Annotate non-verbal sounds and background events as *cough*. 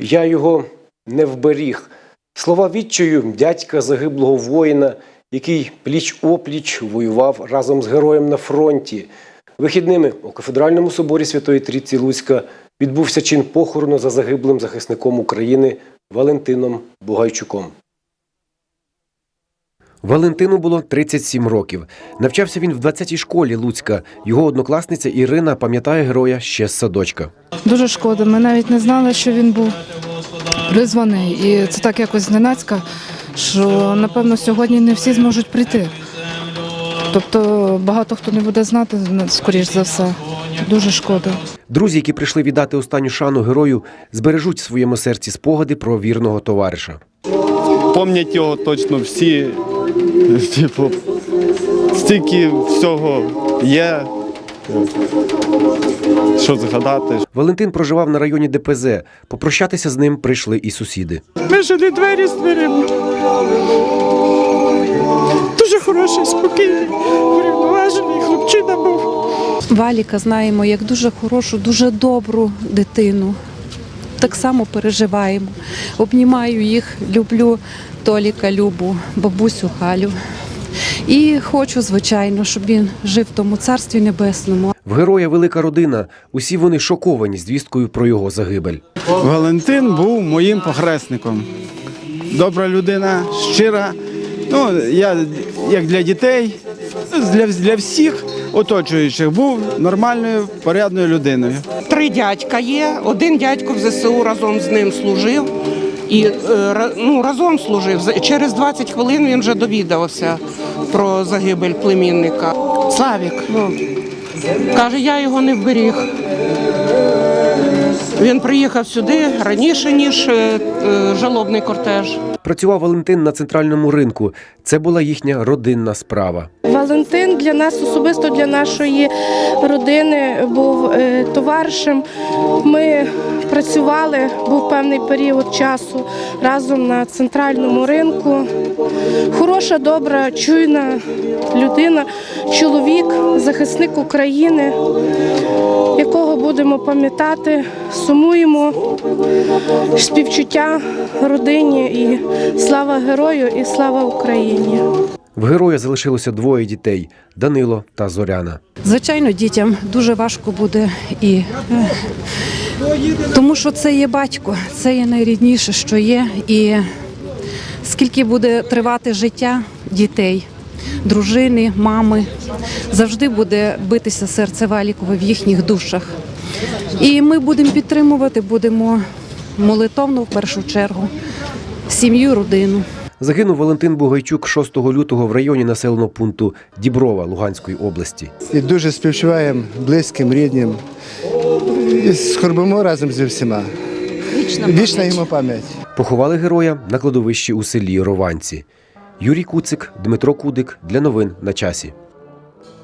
Я його не вберіг. Слова відчаю дядька загиблого воїна, який пліч опліч воював разом з героєм на фронті. Вихідними у кафедральному соборі Святої Трійці Луцька відбувся чин похорону за загиблим захисником України Валентином Бугайчуком. Валентину було 37 років. Навчався він в 20-й школі Луцька. Його однокласниця Ірина пам'ятає героя ще з садочка. Дуже шкода. Ми навіть не знали, що він був призваний. І це так якось зненацька, що напевно сьогодні не всі зможуть прийти. Тобто багато хто не буде знати, скоріш за все. Дуже шкода. Друзі, які прийшли віддати останню шану герою, збережуть в своєму серці спогади про вірного товариша. Помнять його точно всі. *laughs* Типу, стільки всього є. Що згадати. Валентин проживав на районі ДПЗ. Попрощатися з ним прийшли і сусіди. Ми жили двері з дверима. Дуже хороший, спокійний, врівноважений хлопчина був. Валіка знаємо як дуже хорошу, дуже добру дитину. Так само переживаємо. Обнімаю їх, люблю Толіка, Любу, бабусю Халю. І хочу, звичайно, щоб він жив в тому царстві небесному. В героя велика родина. Усі вони шоковані звісткою про його загибель. Валентин був моїм похресником. Добра людина, щира. Ну, я як для дітей, для, для всіх оточуючих був нормальною, порядною людиною. Три дядька є. Один дядько в ЗСУ разом з ним служив. І е, ну, разом служив. Через 20 хвилин він вже довідався про загибель племінника. Славік, ну, каже, я його не вберіг. Він приїхав сюди раніше, ніж е, е, жалобний кортеж. Працював Валентин на центральному ринку. Це була їхня родинна справа. Валентин для нас особисто для нашої родини був е, товаришем. Ми працювали, був певний період часу разом на центральному ринку. Хороша, добра, чуйна людина, чоловік, захисник України, якого будемо пам'ятати, сумуємо співчуття родині і слава герою, і слава Україні. В героя залишилося двоє дітей Данило та Зоряна. Звичайно, дітям дуже важко буде і е, тому, що це є батько, це є найрідніше, що є. І скільки буде тривати життя дітей, дружини, мами, завжди буде битися серце Валікове в їхніх душах. І ми будемо підтримувати, будемо молитовно в першу чергу сім'ю, родину. Загинув Валентин Бугайчук 6 лютого в районі населеного пункту Діброва Луганської області. і дуже співчуваємо близьким, рідним. І скорбимо разом зі всіма. Вічна йому пам'ять. Поховали героя на кладовищі у селі Рованці. Юрій Куцик, Дмитро Кудик для новин на часі.